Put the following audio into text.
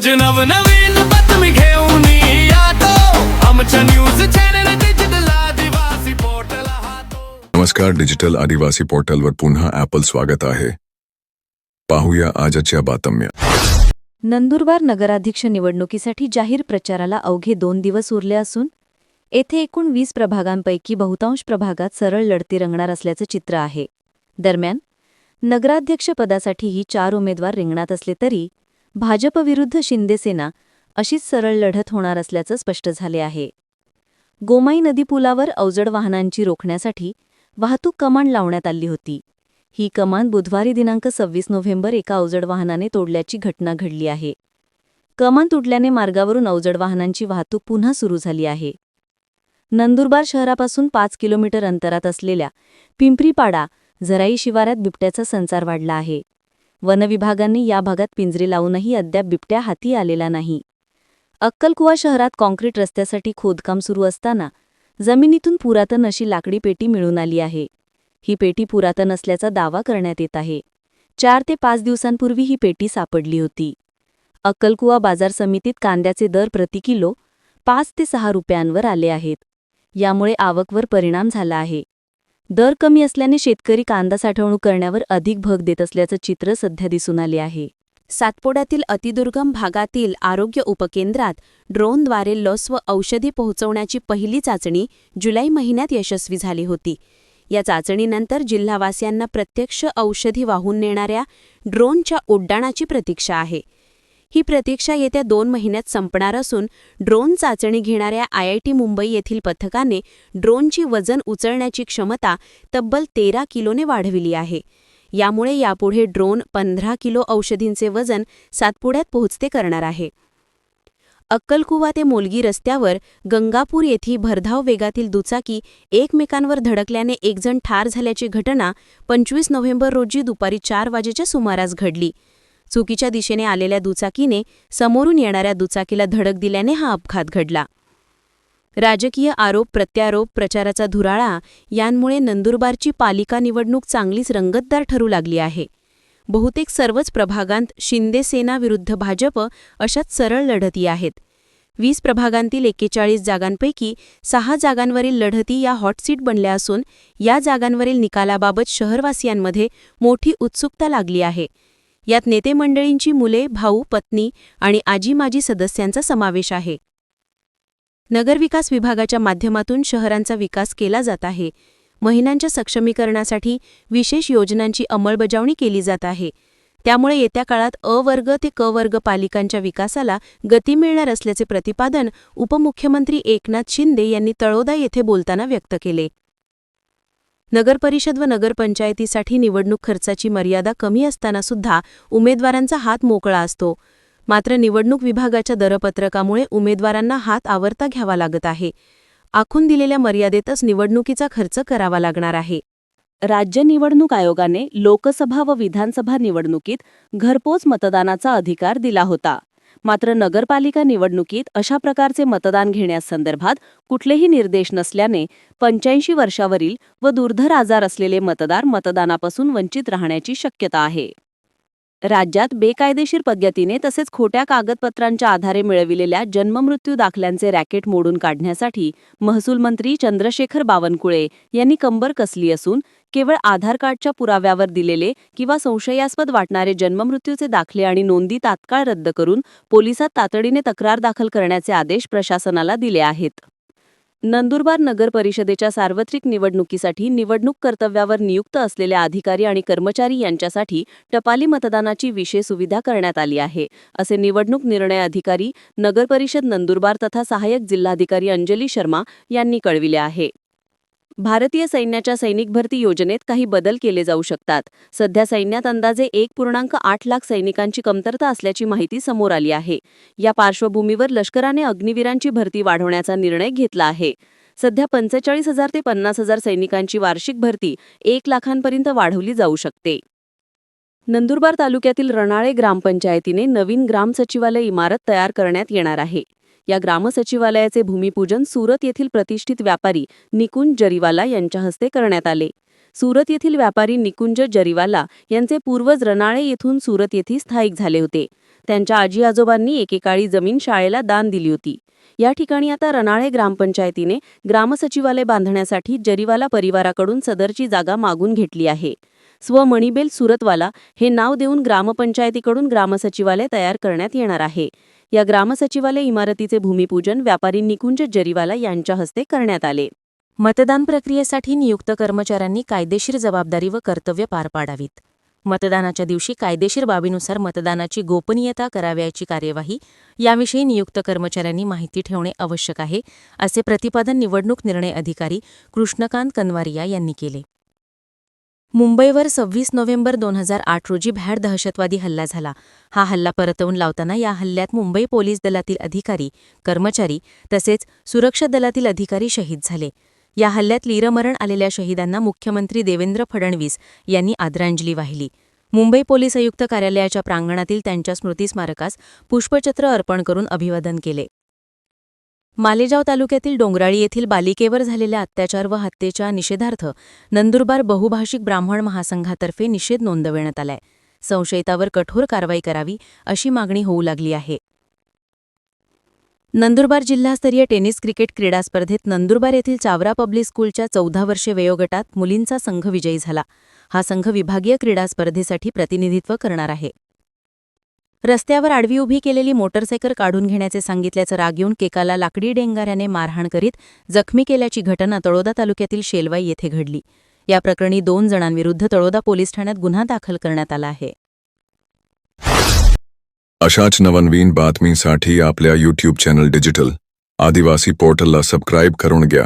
रोज नवनवीन बातमी घेऊन येतो. आमच्या news channel digital Adivasi portal हातो. नमस्कार डिजिटल आदिवासी पोर्टलवर पुन्हा ॲपल स्वागत आहे. पाहूया आजच्या बातम्या. नंदुरबार नगराध्यक्ष निवडणुकीसाठी जाहीर प्रचाराला अवघे दोन दिवस उरले असून येथे एकूण वीस प्रभागांपैकी बहुतांश प्रभागात सरळ लढती रंगणार असल्याचं चित्र आहे. दरम्यान नगराध्यक्षपदासाठीही चार उमेदवार रिंगणात असले तरी भाजपविरुद्ध शिंदेसेना अशीच सरळ लढत होणार असल्याचं स्पष्ट झाले आहे. गोमाई नदी पुलावर अवजड वाहनांची रोखण्यासाठी वाहतूक कमान लावण्यात आली होती. ही कमान बुधवारी दिनांक सव्वीस नोव्हेंबर एका अवजड वाहनाने तोडल्याची घटना घडली आहे. कमान तुटल्याने मार्गावरून अवजड वाहनांची वाहतूक पुन्हा सुरू झाली आहे. नंदुरबार शहरापासून पाच किलोमीटर अंतरात असलेल्या पिंपरीपाडा झराई शिवारात बिबट्याचा संचार वाढला आहे. वनविभागांनी या भागात पिंजरे लावूनही अद्याप बिबट्या हाती आलेला नाही. अक्कलकुवा शहरात कॉन्क्रीट रस्त्यासाठी खोदकाम सुरू असताना जमिनीतून पुरातन अशी लाकडी पेटी मिळून आली आहे. ही पेटी पुरातन असल्याचा दावा करण्यात येत आहे. चार ते पाच दिवसांपूर्वी ही पेटी सापडली होती. अक्कलकुवा बाजार समितीत कांद्याचे दर प्रति किलो पाच ते सहा रुपयांवर आले आहेत. यामुळे आवकवर परिणाम झाला आहे. दर कमी असल्याने शेतकरी कांदा साठवणूक करण्यावर अधिक भग देत असल्याचं चित्र सध्या दिसून आले आहे. सातपोड्यातील अतिदुर्गम भागातील आरोग्य उपकेंद्रात ड्रोनद्वारे लस व औषधी पोहोचवण्याची पहिली चाचणी जुलै महिन्यात यशस्वी झाली होती. या चाचणीनंतर जिल्हावासियांना प्रत्यक्ष औषधी वाहून नेणाऱ्या ड्रोनच्या उड्डाणाची प्रतीक्षा आहे. ही प्रतीक्षा येत्या दोन महिन्यात संपणार असून ड्रोन चाचणी घेणाऱ्या आयआयटी मुंबई येथील पथकाने ड्रोनची वजन उचलण्याची क्षमता तब्बल तेरा किलोने वाढविली आहे. यामुळे यापुढे ड्रोन पंधरा किलो औषधींचे वजन सातपुड्यात पोहोचते करणार आहे. अक्कलकुवा ते मोलगी रस्त्यावर गंगापूर येथे भरधाव वेगातील दुचाकी एकमेकांवर धडकल्याने एकजण ठार झाल्याची घटना पंचवीस नोव्हेंबर रोजी दुपारी चार वाजेच्या सुमारास घडली. चुकीच्या दिशेने आलेल्या दुचाकीने समोरून येणाऱ्या दुचाकीला धडक दिल्याने हा अपघात घडला. राजकीय आरोप प्रत्यारोप प्रचाराचा धुराळा यांमुळे नंदुरबारची पालिका निवडणूक चांगलीच रंगतदार ठरू लागली आहे. बहुतेक सर्वच प्रभागांत शिंदे सेना विरुद्ध भाजप अशाच सरळ लढती आहेत. वीस प्रभागांतील एक्केचाळीस जागांपैकी सहा जागांवरील लढती या हॉटसीट बनल्या असून या जागांवरील निकालाबाबत शहरवासियांमध्ये मोठी उत्सुकता लागली आहे. यात नेते मंडळींची मुले भाऊ पत्नी आणि आजी माजी सदस्यांचा समावेश आहे. नगरविकास विभागाच्या माध्यमातून शहरांचा विकास केला जात आहे. महिलांच्या सक्षमीकरणासाठी विशेष योजनांची अंमलबजावणी केली जात आहे. त्यामुळे येत्या काळात अ वर्ग ते क वर्ग पालिकांच्या विकासाला गती मिळणार असल्याचे प्रतिपादन उपमुख्यमंत्री एकनाथ शिंदे यांनी तळोदा येथे बोलताना व्यक्त केले. नगरपरिषद व नगरपंचायतीसाठी निवडणूक खर्चाची मर्यादा कमी असताना सुद्धा उमेदवारांचा हात मोकळा असतो. मात्र निवडणूक विभागाच्या दरपत्रकामुळे उमेदवारांना हात आवरता घ्यावा लागत आहे. आखून दिलेल्या मर्यादेतच निवडणुकीचा खर्च करावा लागणार आहे. राज्य निवडणूक आयोगाने लोकसभा व विधानसभा निवडणुकीत घरपोच मतदानाचा अधिकार दिला होता. मात्र नगरपालिका निवडणुकीत अशा प्रकारचे मतदान घेण्यासंदर्भात कुठलेही निर्देश नसल्याने पंच्याऐंशी वर्षावरील व दुर्धर आजार असलेले मतदार मतदानापासून वंचित राहण्याची शक्यता आहे. राज्यात बेकायदेशीर पद्धतीने तसेच खोट्या कागदपत्रांच्या आधारे मिळविलेल्या जन्ममृत्यू दाखल्यांचे रॅकेट मोडून काढण्यासाठी महसूल मंत्री चंद्रशेखर बावनकुळे यांनी कंबर कसली असून केवळ आधार कार्डच्या पुराव्यावर दिलेले किंवा संशयास्पद वाटणारे जन्ममृत्यूचे दाखले आणि नोंदी तात्काळ रद्द करून पोलिसात तातडीने तक्रार दाखल करण्याचे आदेश प्रशासनाला दिले आहेत. नंदुरबार नगर परिषदेच्या सार्वत्रिक निवडणुकीसाठी निवडणूक कर्तव्यावर नियुक्त असलेल्या अधिकारी आणि कर्मचारी यांच्यासाठी टपाली मतदानाची विशेष सुविधा करण्यात आली आहे. असे निवडणूक निर्णय अधिकारी नगरपरिषद नंदुरबार तथा सहाय्यक जिल्हाधिकारी अंजली शर्मा यांनी कळविले आहे. भारतीय सैन्याच्या सैनिक भरती योजनेत काही बदल केले जाऊ शकतात. सध्या सैन्यात अंदाजे एक पूर्णांक आठ लाख सैनिकांची कमतरता असल्याची माहिती समोर आली आहे. या पार्श्वभूमीवर लष्कराने अग्निवीरांची भरती वाढवण्याचा निर्णय घेतला आहे. सध्या पंचेचाळीस हजार ते पन्नास हजार सैनिकांची वार्षिक भरती एक लाखांपर्यंत वाढवली जाऊ शकते. नंदुरबार तालुक्यातील रणाळे ग्रामपंचायतीने नवीन ग्राम सचिवालय इमारत तयार करण्यात येणार आहे. या ग्रामसचिवालयाचे भूमिपूजन सुरत येथील प्रतिष्ठित व्यापारी निकुंज जरीवाला यांच्या हस्ते करण्यात आले. सुरत येथील व्यापारी निकुंज जरीवाला यांचे पूर्वज रनाळे येथून सुरत येथे स्थायिक झाले होते. त्यांच्या आजी आजोबांनी एकेकाळी जमीन शाळेला दान दिली होती. या ठिकाणी आता रनाळे ग्रामपंचायतीने ग्रामसचिवालय बांधण्यासाठी जरीवाला परिवाराकडून सदरची जागा मागून घेतली आहे. स्व मणिबेल सुरतवाला हे नाव देऊन ग्रामपंचायतीकडून ग्रामसचिवालय तयार करण्यात येणार आहे. या ग्रामसचिवालय इमारतीचे भूमिपूजन व्यापारी निकुंज जरीवाला यांच्या हस्ते करण्यात आले. मतदान प्रक्रियेसाठी नियुक्त कर्मचाऱ्यांनी कायदेशीर जबाबदारी व कर्तव्य पार पाडावीत. मतदानाच्या दिवशी कायदेशीर बाबीनुसार मतदानाची गोपनीयता करावयाची कार्यवाही याविषयी नियुक्त कर्मचाऱ्यांनी माहिती ठेवणे आवश्यक आहे असे प्रतिपादन निवडणूक निर्णय अधिकारी कृष्णकांत कनवारिया यांनी केले. मुंबईवर सव्वीस नोव्हेंबर दोन हजार आठ रोजी भॅड दहशतवादी हल्ला झाला. हा हल्ला परतवून लावताना या हल्ल्यात मुंबई पोलीस दलातील अधिकारी कर्मचारी तसेच सुरक्षा दलातील अधिकारी शहीद झाले. या हल्ल्यात लीरमरण आलेल्या शहीदांना मुख्यमंत्री देवेंद्र फडणवीस यांनी आदरांजली वाहिली. मुंबई पोलीस आयुक्त कार्यालयाच्या प्रांगणातील त्यांच्या स्मृतीस्मारकास पुष्पचक्र अर्पण करून अभिवादन केले. मालेगाव तालुक्यातील डोंगराळी येथील बालिकेवर झालेल्या अत्याचार व हत्येच्या निषेधार्थ नंदुरबार बहुभाषिक ब्राह्मण महासंघातर्फे निषेध नोंदवण्यात आलाय. संशयितावर कठोर कारवाई करावी अशी मागणी होऊ लागली आहे. नंदुरबार जिल्हास्तरीय टेनिस क्रिकेट क्रीडा स्पर्धेत नंदुरबार येथील चावरा पब्लिक स्कूलच्या चौदा वर्षे वयोगटात मुलींचा संघ विजयी झाला. हा संघ विभागीय क्रीडा स्पर्धेसाठी प्रतिनिधित्व करणार आहे. रस्त्यावर आडवी उभी केलेली मोटरसायकल काढून घेण्याचे सांगितल्याचं राग येऊन केकाला लाकडी डेंगाऱ्याने मारहाण करीत जखमी केल्याची घटना तळोदा तालुक्यातील शेलवाई येथे घडली. या प्रकरणी दोन जणांविरुद्ध तळोदा पोलीस ठाण्यात गुन्हा दाखल करण्यात आला आहे. अशाच नवनवीन बातमीसाठी आपल्या यूट्यूब चॅनल डिजिटल आदिवासी पोर्टलला सबस्क्राईब करून घ्या.